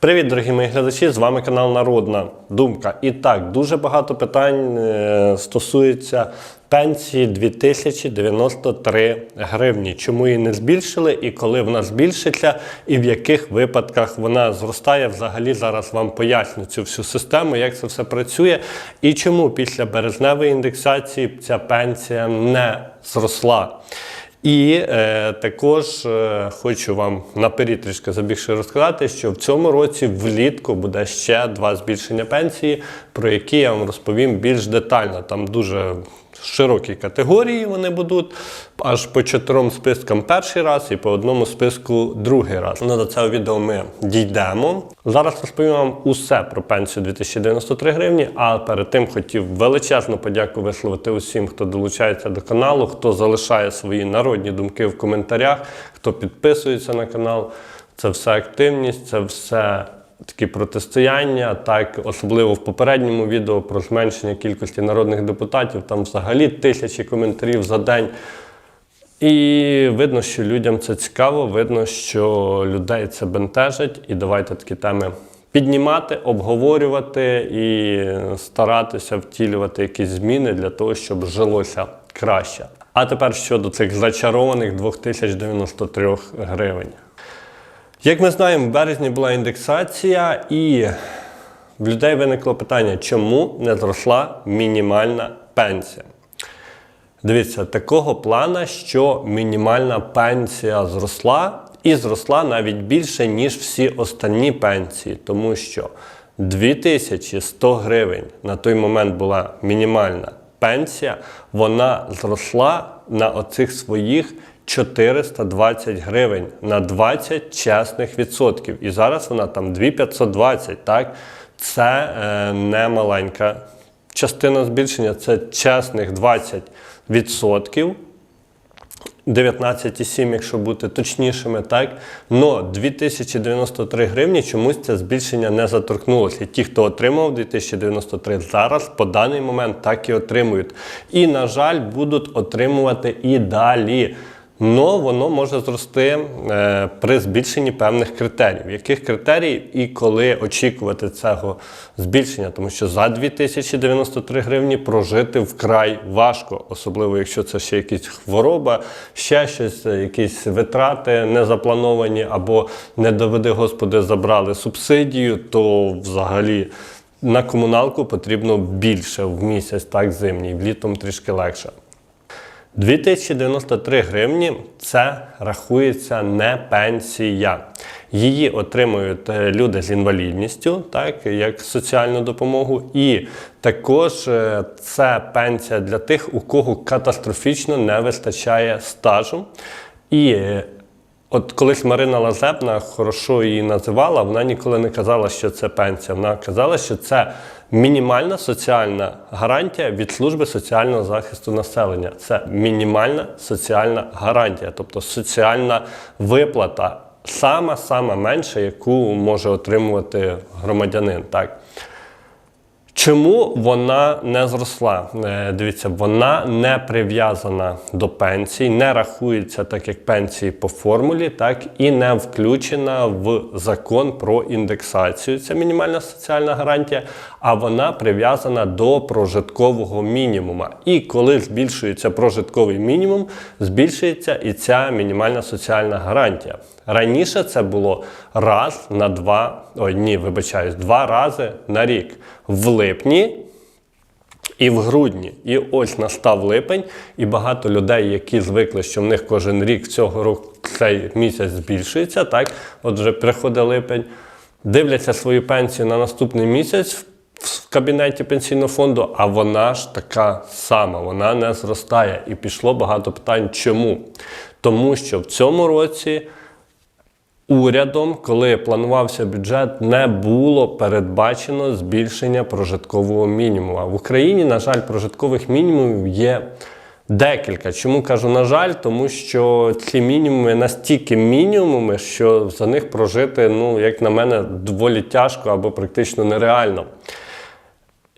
Привіт, дорогі мої глядачі! З вами канал Народна Думка. І так, дуже багато питань е, стосується пенсії 2093 гривні. Чому її не збільшили і коли вона збільшиться, і в яких випадках вона зростає. Взагалі зараз вам поясню цю всю систему, як це все працює, і чому після березневої індексації ця пенсія не зросла. І е, також е, хочу вам наперед трішки забігше розказати, що в цьому році влітку буде ще два збільшення пенсії, про які я вам розповім більш детально. Там дуже широкі категорії вони будуть, аж по чотирьом спискам перший раз і по одному списку другий раз. Ну, до цього відео ми дійдемо. Зараз розповім вам усе про пенсію 2093 гривні, а перед тим хотів величезну подяку висловити усім, хто долучається до каналу, хто залишає свої народні думки в коментарях, хто підписується на канал. Це все активність, це все такі протистояння, так особливо в попередньому відео про зменшення кількості народних депутатів. Там взагалі тисячі коментарів за день. І видно, що людям це цікаво, видно, що людей це бентежить. І давайте такі теми піднімати, обговорювати і старатися втілювати якісь зміни для того, щоб жилося краще. А тепер щодо цих зачарованих 2093 гривень. Як ми знаємо, в березні була індексація, і в людей виникло питання, чому не зросла мінімальна пенсія. Дивіться, такого плана, що мінімальна пенсія зросла, і зросла навіть більше, ніж всі останні пенсії, тому що 2100 гривень на той момент була мінімальна пенсія, вона зросла на оцих своїх 420 гривень на 20 чесних відсотків. І зараз вона там 2520, так? Це е, не маленька частина збільшення, це чесних 20 відсотків. 19,7, якщо бути точнішими, так? Но 2093 гривні чомусь це збільшення не заторкнулося. Ті, хто отримав 2093, зараз по даний момент так і отримують. І, на жаль, будуть отримувати і далі. Но воно може зрости е, при збільшенні певних критеріїв. Яких критеріїв і коли очікувати цього збільшення? Тому що за 2093 гривні прожити вкрай важко, особливо якщо це ще якась хвороба, ще щось, е, якісь витрати незаплановані, або не доведи Господи, забрали субсидію, то взагалі. На комуналку потрібно більше в місяць, так зимній, влітом трішки легше. 2093 гривні це рахується не пенсія. Її отримують е, люди з інвалідністю, так як соціальну допомогу, і також е, це пенсія для тих, у кого катастрофічно не вистачає стажу. І е, От колись Марина Лазебна хорошо її називала, вона ніколи не казала, що це пенсія. Вона казала, що це мінімальна соціальна гарантія від служби соціального захисту населення. Це мінімальна соціальна гарантія, тобто соціальна виплата, сама сама менша, яку може отримувати громадянин. Так. Чому вона не зросла? Е, Дивіться, вона не прив'язана до пенсій, не рахується так, як пенсії по формулі, так і не включена в закон про індексацію. Це мінімальна соціальна гарантія, а вона прив'язана до прожиткового мінімума. І коли збільшується прожитковий мінімум, збільшується і ця мінімальна соціальна гарантія. Раніше це було раз на два, ой, ні, вибачаюсь, два рази на рік. В липні і в грудні. І ось настав липень, і багато людей, які звикли, що в них кожен рік цього року цей місяць збільшується, так, от вже приходить липень, дивляться свою пенсію на наступний місяць. В кабінеті пенсійного фонду, а вона ж така сама, вона не зростає. І пішло багато питань. Чому? Тому що в цьому році урядом, коли планувався бюджет, не було передбачено збільшення прожиткового мінімуму. В Україні, на жаль, прожиткових мінімумів є декілька. Чому кажу, на жаль, тому що ці мінімуми настільки мінімуми, що за них прожити, ну, як на мене, доволі тяжко або практично нереально.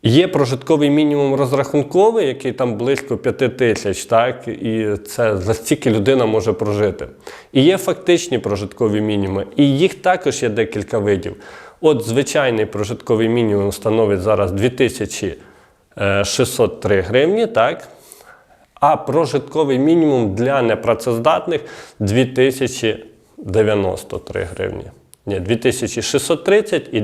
Є прожитковий мінімум розрахунковий, який там близько 5 тисяч, так, і це за стільки людина може прожити. І є фактичні прожиткові мінімуми, і їх також є декілька видів. От звичайний прожитковий мінімум становить зараз 2603 гривні, так? А прожитковий мінімум для непрацездатних 2093 гривні. Ні, 2630 і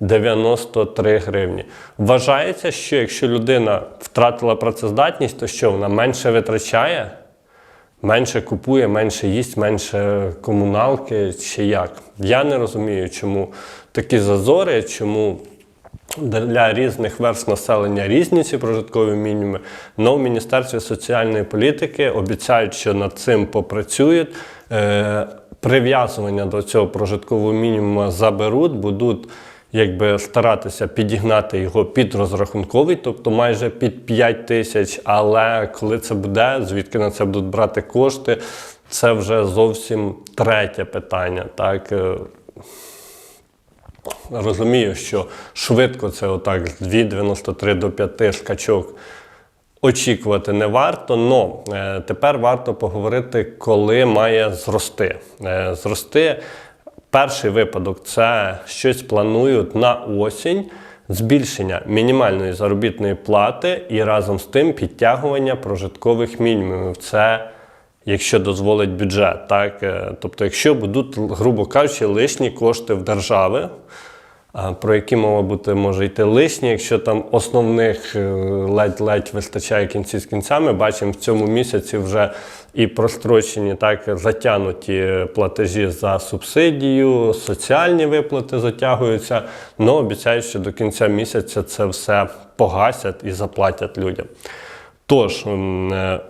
2093 гривні. Вважається, що якщо людина втратила працездатність, то що вона менше витрачає, менше купує, менше їсть, менше комуналки чи як. Я не розумію, чому такі зазори, чому для різних верств населення різні ці прожиткові мінімуми. Но в Міністерстві соціальної політики обіцяють, що над цим попрацюють. Е, прив'язування до цього прожиткового мінімуму заберуть, будуть якби старатися підігнати його під розрахунковий, тобто майже під 5 тисяч. Але коли це буде, звідки на це будуть брати кошти, це вже зовсім третє питання. Так. Е, Розумію, що швидко це отак з 2,93 до 5 скачок очікувати не варто, але тепер варто поговорити, коли має зрости. Е, Зрости перший випадок це щось планують на осінь. Збільшення мінімальної заробітної плати і разом з тим підтягування прожиткових мінімумів. Це якщо дозволить бюджет. Так? Е, Тобто, якщо будуть, грубо кажучи, лишні кошти в держави, про які мова бути може йти лишні, якщо там основних е, ледь-ледь вистачає кінці з кінцями, бачимо в цьому місяці вже і прострочені, так затягнуті платежі за субсидію, соціальні виплати затягуються, але обіцяють, що до кінця місяця це все погасять і заплатять людям. Тож, е,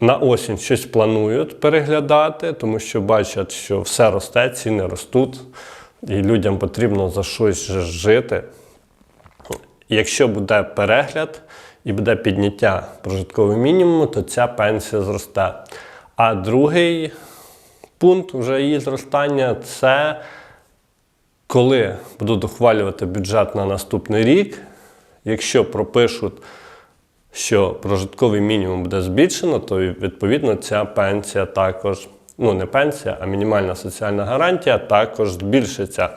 на осінь щось планують переглядати, тому що бачать, що все росте, ціни ростуть, і людям потрібно за щось жити. Якщо буде перегляд і буде підняття прожиткового мінімуму, то ця пенсія зросте. А другий пункт вже її зростання це коли будуть ухвалювати бюджет на наступний рік, якщо пропишуть що прожитковий мінімум буде збільшено, то відповідно ця пенсія також, ну не пенсія, а мінімальна соціальна гарантія також збільшиться.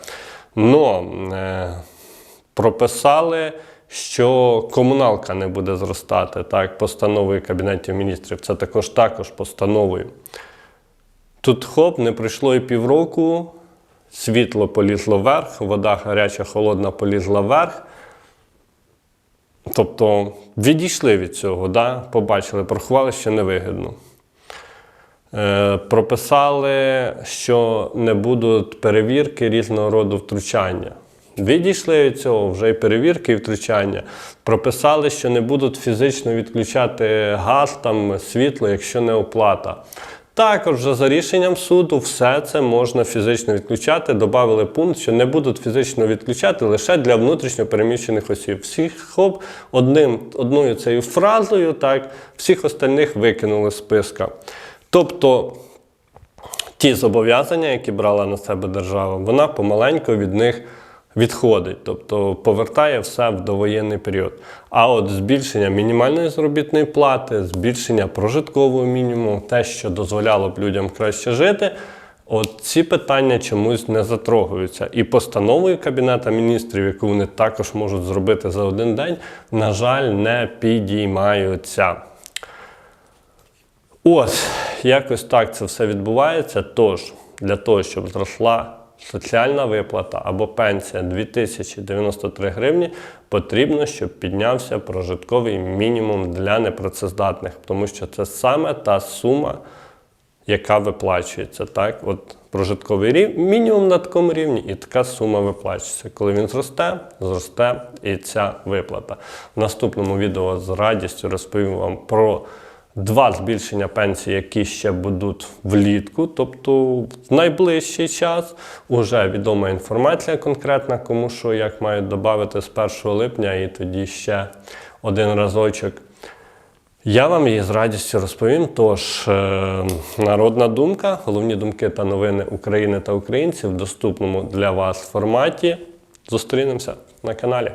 Но е, прописали, що комуналка не буде зростати так, постановою Кабінетів міністрів. Це також також постановою. Тут хоп, не пройшло і півроку, світло полізло вверх, вода гаряча, холодна полізла вверх. Тобто відійшли від цього, да? побачили, порахували, що невигідно. Е, прописали, що не будуть перевірки різного роду втручання. Відійшли від цього вже і перевірки, і втручання. Прописали, що не будуть фізично відключати газ, там, світло, якщо не оплата. Також вже за рішенням суду все це можна фізично відключати. Добавили пункт, що не будуть фізично відключати лише для внутрішньо переміщених осіб. Всіх хоп, одним, одною цією фразою, так, всіх остальних викинули з списка. Тобто ті зобов'язання, які брала на себе держава, вона помаленьку від них відходить, тобто повертає все в довоєнний період. А от збільшення мінімальної заробітної плати, збільшення прожиткового мінімуму, те, що дозволяло б людям краще жити. От ці питання чомусь не затрогуються. І постановою Кабінета міністрів, яку вони також можуть зробити за один день, на жаль, не підіймаються. Ось, якось так це все відбувається. Тож, для того, щоб зросла соціальна виплата або пенсія 2093 гривні, потрібно, щоб піднявся прожитковий мінімум для непрацездатних, тому що це саме та сума, яка виплачується. Так? От Прожитковий рів... мінімум на такому рівні, і така сума виплачується. Коли він зросте, зросте і ця виплата. В наступному відео з радістю розповім вам про два збільшення пенсії, які ще будуть влітку, тобто в найближчий час. Уже відома інформація конкретна, кому що як мають додати з 1 липня, і тоді ще один разочок. Я вам її з радістю розповім. Тож, е, народна думка, головні думки та новини України та українців в доступному для вас форматі. Зустрінемося на каналі.